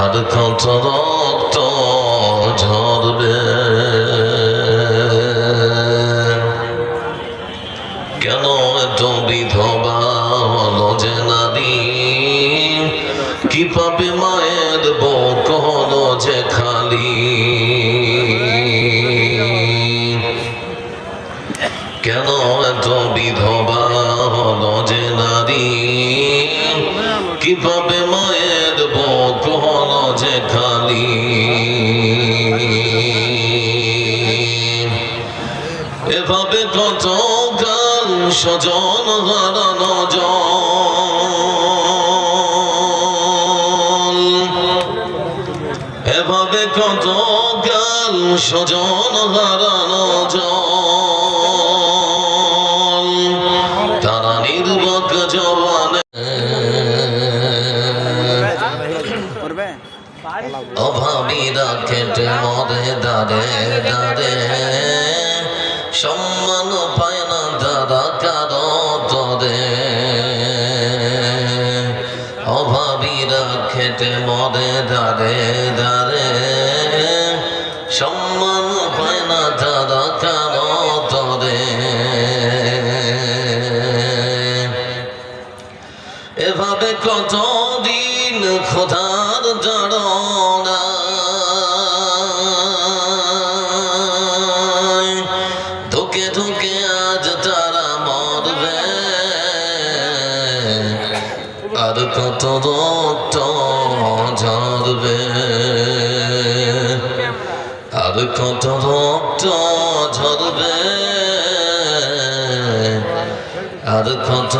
আর কত রক্ত ঝরবে। কেন এত বিধবা যে নারী? কি পাবে মায়ের বুক যে খালি? কেন এত বিধবা যে নারী? কীভাবে মায়ের হলো যে খালি এভাবে কত গান সজন হারানো এভাবে কত গান সজন হারানো অভাবীরা কেটে মরে দাঁড়ে দাঁড়ে সম্মান পায় না তারা কারও তরে অভাবীরা খেটে মরে দাঁড়ে দাঁড়ে সম্মান পায় না তারা কারও এভাবে কতদিন খোদার জড়না? ধুকে ধুকে আজ তারা মরবে। আর কত রক্ত ঝরবে। আর কত রক্ত ঝরবে। আর কত